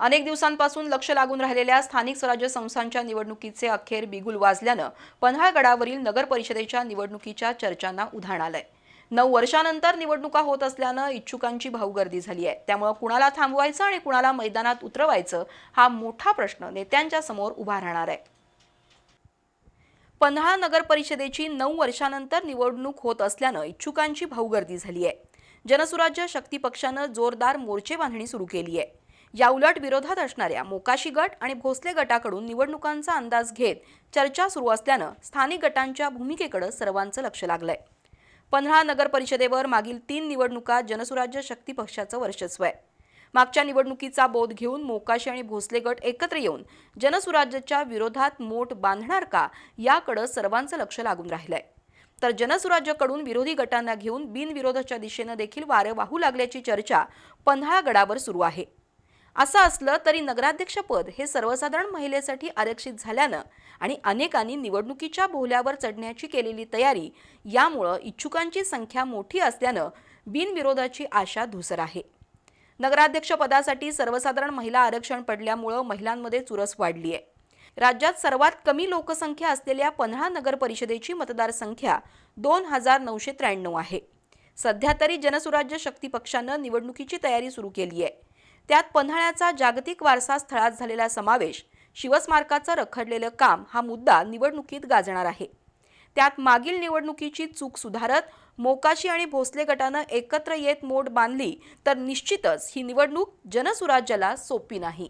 अनेक दिवसांपासून लक्ष लागून राहिलेल्या स्थानिक स्वराज्य संस्थांच्या निवडणुकीचे अखेर बिगुल वाजल्यानं पन्हाळगडावरील नगर परिषदेच्या निवडणुकीच्या चर्चांना उधाण आलंय. नऊ वर्षानंतर निवडणुका होत असल्यानं इच्छुकांची भाऊगर्दी झाली आहे. त्यामुळे कुणाला थांबवायचं आणि कुणाला मैदानात उतरवायचं हा मोठा प्रश्न नेत्यांच्या समोर उभा राहणार आहे. पन्हाळा नगर परिषदेची नऊ वर्षानंतर निवडणूक होत असल्यानं इच्छुकांची भाऊगर्दी झाली आहे. जनसुराज्य शक्ती पक्षानं जोरदार मोर्चे बांधणी सुरू केली आहे. याउलट विरोधात असणाऱ्या मोकाशी गट आणि भोसले गटाकडून निवडणुकांचा अंदाज घेत चर्चा सुरू असल्यानं स्थानिक गटांच्या भूमिकेकडे सर्वांचं लक्ष लागलंय. पन्हाळा नगर परिषदेवर मागील तीन निवडणुका जनसुराज्य शक्ती पक्षाचं वर्चस्व आहे. मागच्या निवडणुकीचा बोध घेऊन मोकाशी आणि भोसले गट एकत्र येऊन जनसुराज्याच्या विरोधात मोठ बांधणार का याकडे सर्वांचं लक्ष लागून राहिलंय. तर जनसुराज्याकडून विरोधी गटांना घेऊन बिनविरोधाच्या दिशेनं देखील वारं वाहू लागल्याची चर्चा पन्हाळा गडावर सुरू आहे. असं असलं तरी नगराध्यक्षपद हे सर्वसाधारण महिलेसाठी आरक्षित झाल्यानं आणि अनेकांनी निवडणुकीच्या भोवल्यावर चढण्याची केलेली तयारी यामुळं इच्छुकांची संख्या मोठी असल्यानं बिनविरोधाची आशा धुसर आहे. नगराध्यक्षपदासाठी सर्वसाधारण महिला आरक्षण पडल्यामुळं महिलांमध्ये चुरस वाढली आहे राज्यात सर्वात कमी लोकसंख्या असलेल्या पन्हाळा नगर परिषदेची दोन हजार नऊशे त्र्याण्णव आहे. सध्या तरी जनसुराज्य शक्ती पक्षानं निवडणुकीची तयारी सुरू केली आहे त्यात पन्हाळ्याचा जागतिक वारसा स्थळात झालेला समावेश शिवस्मारकाचं रखडलेलं काम हा मुद्दा निवडणुकीत गाजणार आहे. त्यात मागील निवडणुकीची चूक सुधारत मोकाशी आणि भोसले गटानं एकत्र येत मोड बांधली तर निश्चितच ही निवडणूक जनसुराज्याला सोपी नाही.